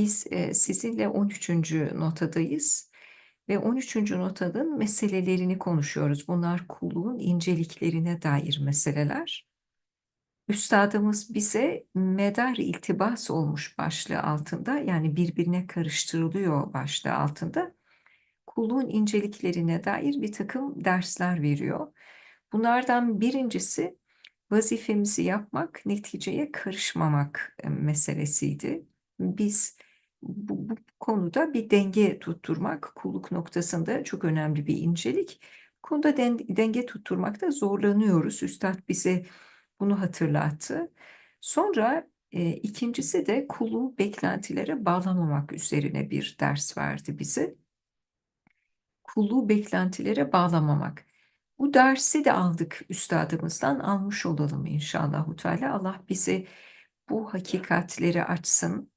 Biz, eee, sizinle 13. notadayız ve 13. notanın meselelerini konuşuyoruz. Bunlar kulluğun inceliklerine dair meseleler. Üstadımız bize medar iltibas olmuş başlığı altında, yani birbirine karıştırılıyor başlığı altında kulluğun inceliklerine dair bir takım dersler veriyor. Bunlardan birincisi vazifemizi yapmak, neticeye karışmamak e, meselesiydi. Biz bu, bu konuda bir denge tutturmak kulluk noktasında çok önemli bir incelik. Bu konuda den, denge tutturmakta zorlanıyoruz. Üstad bize bunu hatırlattı. Sonra e, ikincisi de kulluğu beklentilere bağlamamak üzerine bir ders verdi bize. Kulluğu beklentilere bağlamamak. Bu dersi de aldık üstadımızdan almış olalım inşallah. Teala. Allah bize bu hakikatleri açsın.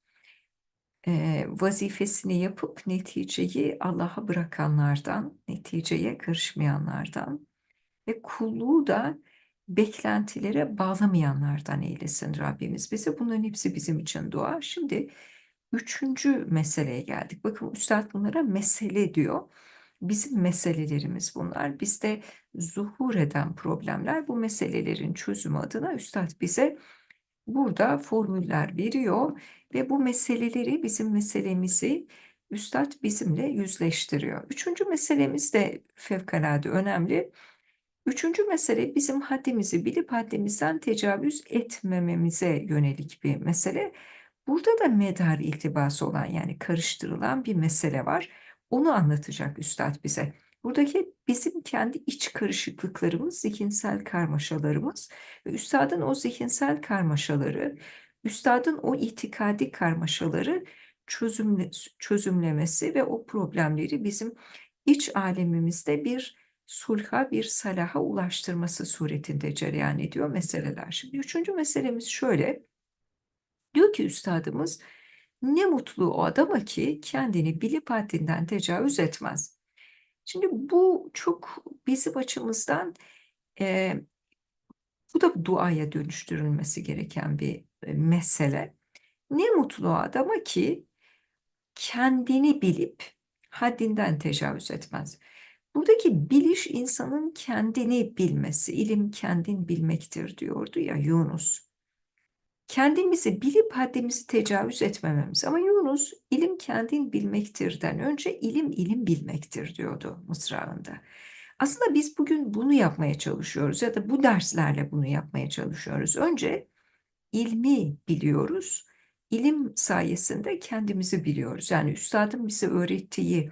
E, vazifesini yapıp neticeyi Allah'a bırakanlardan, neticeye karışmayanlardan ve kulluğu da beklentilere bağlamayanlardan eylesin Rabbimiz bize. Bunların hepsi bizim için dua. Şimdi üçüncü meseleye geldik. Bakın Üstad bunlara mesele diyor. Bizim meselelerimiz bunlar. Bizde zuhur eden problemler bu meselelerin çözümü adına Üstad bize burada formüller veriyor ve bu meseleleri bizim meselemizi Üstad bizimle yüzleştiriyor. Üçüncü meselemiz de fevkalade önemli. Üçüncü mesele bizim haddimizi bilip haddimizden tecavüz etmememize yönelik bir mesele. Burada da medar iltibası olan yani karıştırılan bir mesele var. Onu anlatacak Üstad bize. Buradaki bizim kendi iç karışıklıklarımız, zihinsel karmaşalarımız ve Üstadın o zihinsel karmaşaları, Üstadın o itikadi karmaşaları çözümle, çözümlemesi ve o problemleri bizim iç alemimizde bir sulha, bir salaha ulaştırması suretinde cereyan ediyor meseleler. Şimdi üçüncü meselemiz şöyle. Diyor ki üstadımız, ne mutlu o adama ki kendini bilip haddinden tecavüz etmez. Şimdi bu çok bizim açımızdan e, bu da duaya dönüştürülmesi gereken bir e, mesele. Ne mutlu adama ki kendini bilip haddinden tecavüz etmez. Buradaki biliş insanın kendini bilmesi, ilim kendin bilmektir diyordu ya Yunus. Kendimizi bilip haddimizi tecavüz etmememiz. Ama Yunus ilim kendin bilmektirden önce ilim ilim bilmektir diyordu mısrağında. Aslında biz bugün bunu yapmaya çalışıyoruz ya da bu derslerle bunu yapmaya çalışıyoruz. Önce ilmi biliyoruz. İlim sayesinde kendimizi biliyoruz. Yani üstadın bize öğrettiği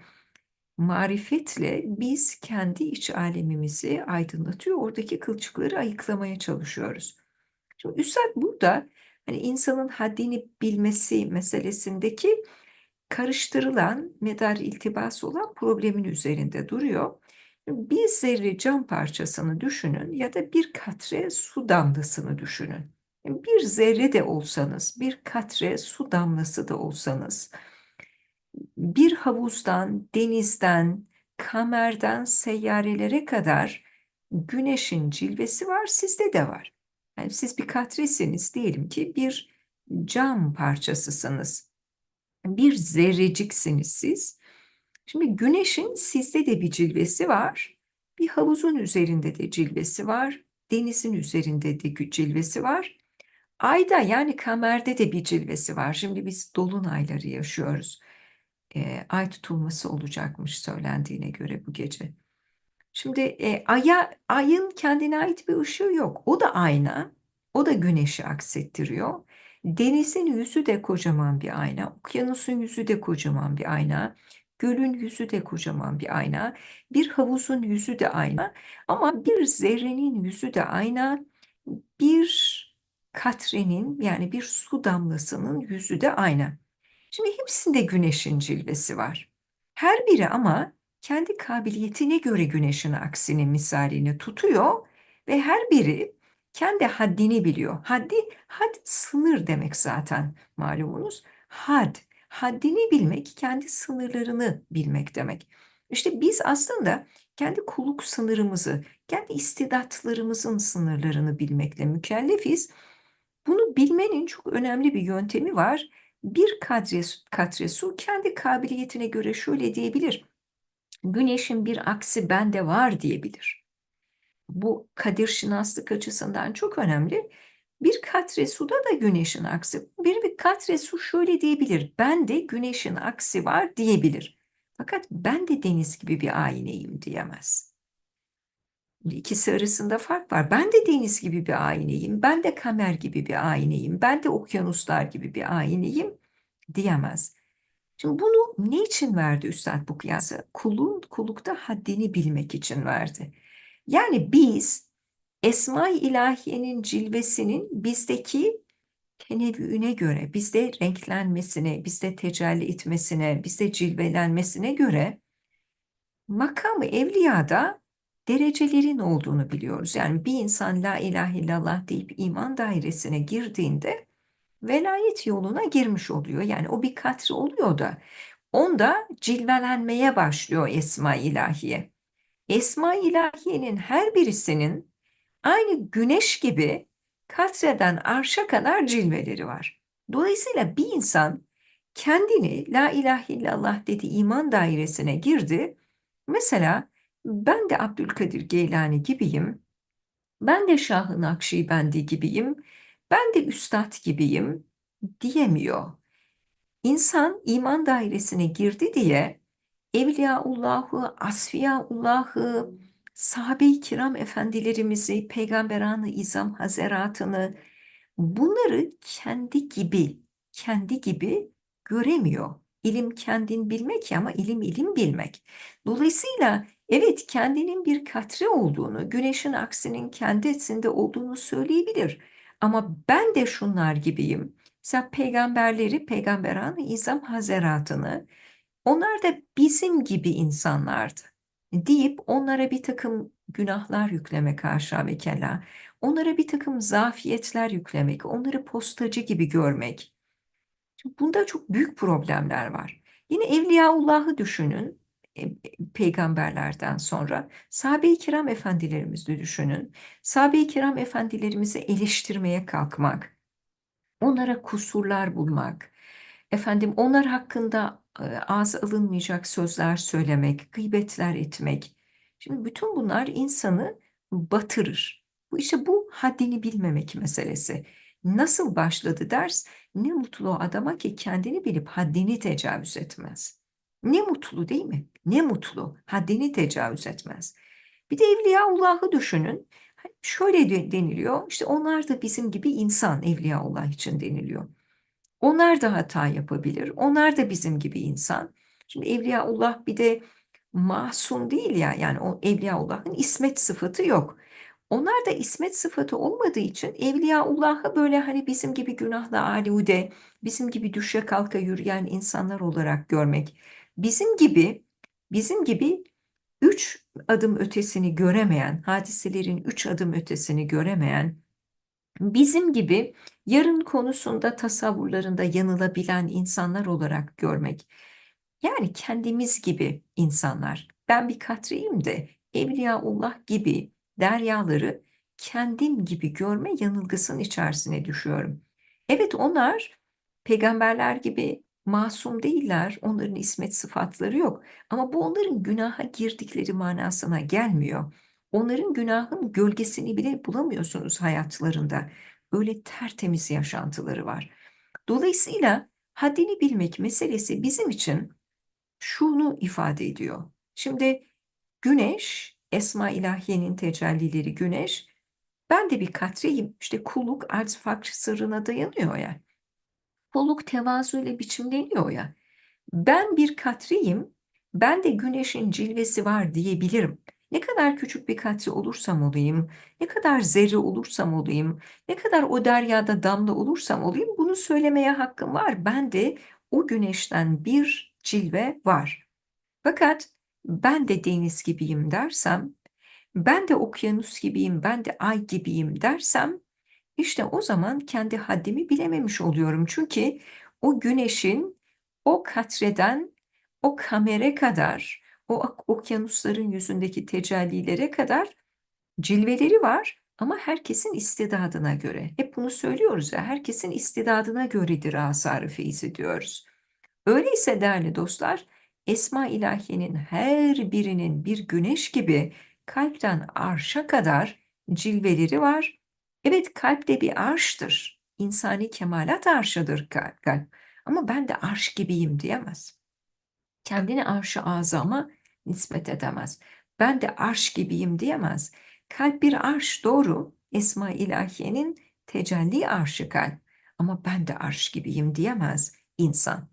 marifetle biz kendi iç alemimizi aydınlatıyor. Oradaki kılçıkları ayıklamaya çalışıyoruz. Şimdi Üstad burada hani insanın haddini bilmesi meselesindeki karıştırılan medar iltibası olan problemin üzerinde duruyor. Bir zerre cam parçasını düşünün ya da bir katre su damlasını düşünün. Bir zerre de olsanız, bir katre su damlası da olsanız, bir havuzdan, denizden, kamerden, seyyarelere kadar güneşin cilvesi var, sizde de var. Yani siz bir katresiniz diyelim ki bir cam parçasısınız. Bir zerreciksiniz siz. Şimdi güneşin sizde de bir cilvesi var. Bir havuzun üzerinde de cilvesi var. Denizin üzerinde de cilvesi var. Ayda yani kamerde de bir cilvesi var. Şimdi biz dolunayları yaşıyoruz. E, ay tutulması olacakmış söylendiğine göre bu gece. Şimdi e, aya, ayın kendine ait bir ışığı yok. O da ayna. O da güneşi aksettiriyor. Denizin yüzü de kocaman bir ayna. Okyanusun yüzü de kocaman bir ayna. Gölün yüzü de kocaman bir ayna. Bir havuzun yüzü de ayna. Ama bir zerrenin yüzü de ayna. Bir katrenin yani bir su damlasının yüzü de ayna. Şimdi hepsinde güneşin cilvesi var. Her biri ama kendi kabiliyetine göre güneşin aksini misalini tutuyor ve her biri kendi haddini biliyor. Haddi, had sınır demek zaten malumunuz. Had, haddini bilmek kendi sınırlarını bilmek demek. İşte biz aslında kendi kulluk sınırımızı, kendi istidatlarımızın sınırlarını bilmekle mükellefiz. Bunu bilmenin çok önemli bir yöntemi var. bir katre, katre su kendi kabiliyetine göre şöyle diyebilir. Güneşin bir aksi bende var diyebilir. Bu kadir şinaslık açısından çok önemli. Bir katre suda da güneşin aksi. Bir, bir katre su şöyle diyebilir. Ben de güneşin aksi var diyebilir. Fakat ben de deniz gibi bir ayneyim diyemez. İkisi arasında fark var. Ben de deniz gibi bir ayneyim. Ben de kamer gibi bir ayneyim. Ben de okyanuslar gibi bir ayneyim diyemez. Şimdi bunu ne için verdi Üstad bu kıyası? Kulun kullukta haddini bilmek için verdi. Yani biz Esma-i İlahiye'nin cilvesinin bizdeki tenevvüne göre, bizde renklenmesine, bizde tecelli etmesine, bizde cilvelenmesine göre makamı evliyada derecelerin olduğunu biliyoruz. Yani bir insan la ilahe illallah deyip iman dairesine girdiğinde velayet yoluna girmiş oluyor. Yani o bir katri oluyor da onda cilvelenmeye başlıyor Esma ilahiye. Esma ilahiyenin her birisinin aynı güneş gibi katreden arşa kadar cilveleri var. Dolayısıyla bir insan kendini la ilahe illallah dedi iman dairesine girdi. Mesela ben de Abdülkadir Geylani gibiyim. Ben de Şah-ı Nakşibendi gibiyim. Ben de üstad gibiyim diyemiyor. İnsan iman dairesine girdi diye Evliyaullah'ı, Asfiyaullah'ı, sahabe-i kiram efendilerimizi, peygamberanı izam hazeratını bunları kendi gibi, kendi gibi göremiyor. İlim kendin bilmek ama ilim ilim bilmek. Dolayısıyla evet kendinin bir katre olduğunu, güneşin aksinin kendisinde olduğunu söyleyebilir. Ama ben de şunlar gibiyim. Mesela peygamberleri, peygamberan izam hazeratını, onlar da bizim gibi insanlardı deyip onlara bir takım günahlar yüklemek haşa ve kella, onlara bir takım zafiyetler yüklemek, onları postacı gibi görmek. Bunda çok büyük problemler var. Yine Evliyaullah'ı düşünün, peygamberlerden sonra sahabe-i kiram efendilerimizi düşünün. Sahabe-i kiram efendilerimizi eleştirmeye kalkmak, onlara kusurlar bulmak, efendim onlar hakkında e, ağza alınmayacak sözler söylemek, gıybetler etmek. Şimdi bütün bunlar insanı batırır. Bu işte bu haddini bilmemek meselesi. Nasıl başladı ders? Ne mutlu adama ki kendini bilip haddini tecavüz etmez. Ne mutlu değil mi? Ne mutlu haddini tecavüz etmez. Bir de Evliyaullah'ı düşünün. Şöyle deniliyor, işte onlar da bizim gibi insan Evliyaullah için deniliyor. Onlar da hata yapabilir. Onlar da bizim gibi insan. Şimdi Evliyaullah bir de masum değil ya. Yani o Evliyaullah'ın ismet sıfatı yok. Onlar da ismet sıfatı olmadığı için Evliyaullah'ı böyle hani bizim gibi günahla alude, bizim gibi düşe kalka yürüyen insanlar olarak görmek. Bizim gibi, bizim gibi üç adım ötesini göremeyen, hadiselerin üç adım ötesini göremeyen, bizim gibi yarın konusunda tasavvurlarında yanılabilen insanlar olarak görmek. Yani kendimiz gibi insanlar. Ben bir katriyim de Evliyaullah gibi deryaları kendim gibi görme yanılgısının içerisine düşüyorum. Evet onlar peygamberler gibi masum değiller. Onların ismet sıfatları yok. Ama bu onların günaha girdikleri manasına gelmiyor. Onların günahın gölgesini bile bulamıyorsunuz hayatlarında. Öyle tertemiz yaşantıları var. Dolayısıyla haddini bilmek meselesi bizim için şunu ifade ediyor. Şimdi güneş, Esma ilahiyenin tecellileri güneş, ben de bir katreyim. İşte kulluk arz fakr sırrına dayanıyor ya. Kulluk tevazu ile biçimleniyor ya. Ben bir katreyim, ben de güneşin cilvesi var diyebilirim. Ne kadar küçük bir katre olursam olayım, ne kadar zerre olursam olayım, ne kadar o deryada damla olursam olayım bunu söylemeye hakkım var. Ben de o güneşten bir cilve var. Fakat ben de deniz gibiyim dersem, ben de okyanus gibiyim, ben de ay gibiyim dersem, işte o zaman kendi haddimi bilememiş oluyorum. Çünkü o güneşin o katreden o kamere kadar o okyanusların yüzündeki tecellilere kadar cilveleri var Ama herkesin istidadına göre. Hep bunu söylüyoruz ya, herkesin istidadına göredir asar-ı feyzi diyoruz. Öyleyse değerli dostlar, Esma ilahiyenin her birinin bir güneş gibi kalpten arşa kadar cilveleri var. Evet kalp de bir arştır. İnsani kemalat arşıdır kalp. Ama ben de arş gibiyim diyemez. Kendini arş-ı azama nispet edemez. Ben de arş gibiyim diyemez. Kalp bir arş doğru. Esma ilahiyenin tecelli arşı kalp. Ama ben de arş gibiyim diyemez insan.